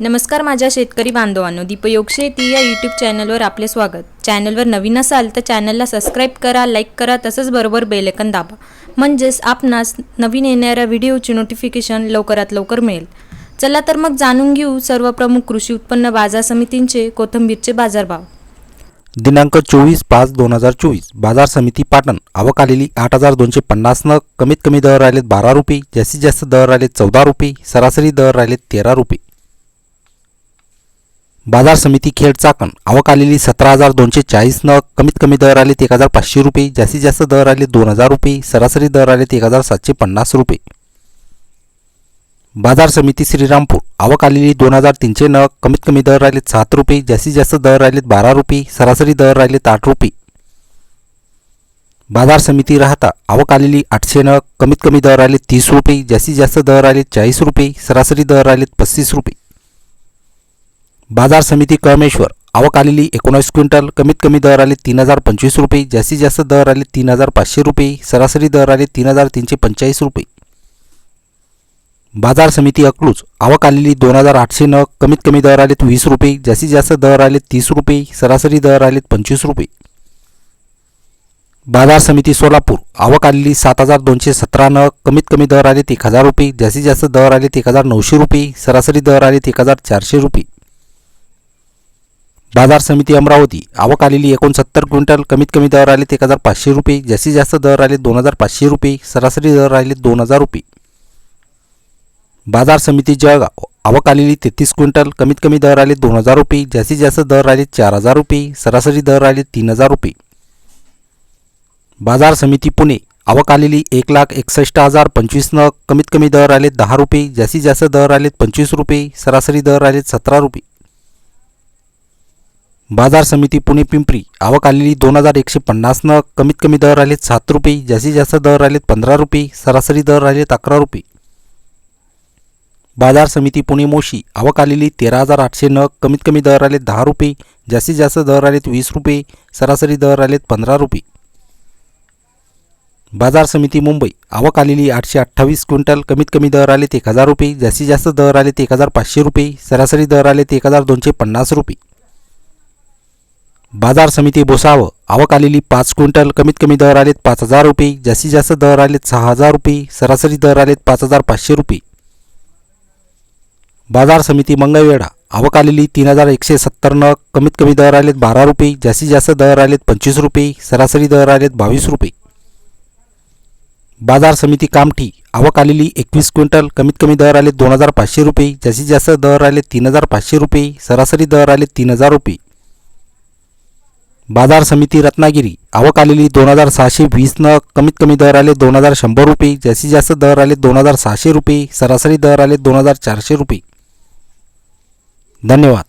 नमस्कार माझ्या शेतकरी बांधवांनो दीपयोग शेती या यूट्यूब चॅनलवर आपले स्वागत. चॅनलवर नवीन असाल तर चॅनलला सबस्क्राईब करा लाईक करा तसंच बरोबर बेलेकन दाबा. म्हणजेच आपणास नवीन येणाऱ्या व्हिडिओची नोटिफिकेशन लवकरात लवकर मिळेल. चला तर मग जाणून घेऊ सर्व प्रमुख कृषी उत्पन्न बाजार समितींचे कोथिंबीरचे बाजारभाव. दिनांक चोवीस पाच दोन हजार चोवीस बाजार समिती पाटण आवक आलेली आठ हजार दोनशे पन्नासनं कमीत कमी दर राहिलेत बारा रुपये जास्तीत जास्त दर राहिलेत चौदा रुपये सरासरी दर राहिलेत तेरा रुपये. बाजार समिती खेड चाकण. आवक आलेली सतरा हजार दोनशे चाळीस नग. कमीत कमी दर आलेत एक हजार पाचशे रुपये. जास्तीत जास्त दर आले दोन हजार रुपये. सरासरी दर आलेत एक हजार सातशे पन्नास रुपये. बाजार समिती श्रीरामपूर. आवक आलेली दोन हजार तीनशे नग. कमीत कमी दर राहिलेत सात रुपये. जास्तीत जास्त दर राहिलेत बारा रुपये. सरासरी दर राहिलेत आठ रुपये. बाजार समिती राहता. आवक आलेली आठशे नग. कमीत कमी दर राहिलेत तीस रुपये. जास्तीत जास्त दर राहिलेत चाळीस रुपये. सरासरी दर राहिलेत पस्तीस रुपये. बाजार समिती कळमेश्वर. आवक आलेली एकोणावीस क्विंटल कमीत कमी दर आले तीन हजार पंचवीस रुपये जास्तीत जास्त दर आले तीन हजार पाचशे रुपये सरासरी दर आले तीन हजार तीनशे पंचेचाळीस रुपये. बाजार समिती अकलूज. आवक आलेली दोन हजार आठशे नग कमीत कमी दर आलेत वीस रुपये जास्तीत जास्त दर आले तीस रुपये सरासरी दर आलेत पंचवीस रुपये. बाजार समिती सोलापूर. आवक आलेली सात हजार दोनशे सतरा नग कमीत कमी दर आलेत एक हजार रुपये जास्तीत जास्त दर आलेत एक हजार नऊशे रुपये सरासरी दर आलेत एक हजार चारशे रुपये. बाजार समिती अमरावती. आवक आलेली एकोणसत्तर क्विंटल कमीत कमी दर आलेत एक हजार पाचशे रुपये. जास्तीत जास्त दर आले दोन हजार पाचशे रुपये. सरासरी दर राहिले दोन हजार रुपये. बाजार समिती जळगाव आवक आलेली तेहतीस क्विंटल कमीत कमी दर आले दोन हजार रुपये. जास्तीत जास्त दर राहिले चार हजार रुपये. सरासरी दर राहिले तीन हजार रुपये. बाजार समिती पुणे. आवक आलेली एक लाख एकसष्ट हजार पंचवीस नग कमीत कमी दर आले दहा रुपये. जास्तीत जास्त दर आलेत पंचवीस रुपये. सरासरी दर आले सतरा रुपये. बाजार समिती पुणे पिंपरी. आवक आलेली दोन हजार एकशे पन्नास नग कमीत कमी दर आलेत सात रुपये जास्तीत जास्त दर आलेत पंधरा रुपये सरासरी दर आलेत अकरा रुपये. बाजार समिती पुणे मोशी. आवक आलेली तेरा हजार आठशे नग कमीत कमी दर आलेत दहा रुपये जास्तीत जास्त दर आलेत वीस रुपये सरासरी दर आलेत पंधरा रुपये. बाजार समिती मुंबई. आवक आलेली आठशे अठ्ठावीस क्विंटल कमीत कमी दर आलेत एक हजार रुपये जास्तीत जास्त दर आलेत एक हजार पाचशे रुपये सरासरी दर आलेत एक हजार दोनशे पन्नास रुपये. बाजार समिती बोसावं. आवक आलेली पाच क्विंटल कमीत कमी दर आलेत पाच हजार रुपये जास्तीत जास्त दर आलेत सहा हजार रुपये सरासरी दर आलेत पाच हजार पाचशे रुपये. बाजार समिती मंगळवेढा. आवक आलेली तीन हजार एकशे सत्तर नग कमीत कमी दर आलेत बारा रुपये जास्तीत जास्त दर आलेत पंचवीस रुपये सरासरी दर आलेत बावीस रुपये. बाजार समिती कामठी. आवक आलेली एकवीस क्विंटल कमीत कमी दर आले दोन हजार पाचशे रुपये जास्तीत जास्त दर आलेत तीन हजार पाचशे रुपये सरासरी दर आले तीन हजार रुपये. बाजार समिती रत्नागिरी. आवक आलेली दोन हजार सहाशे वीसनं कमीत कमी दर आले दोन हजार शंभर रुपये. जास्तीत जास्त दर आले दोन हजार सहाशे रुपये. सरासरी दर आले दोन हजार चारशे रुपये. धन्यवाद.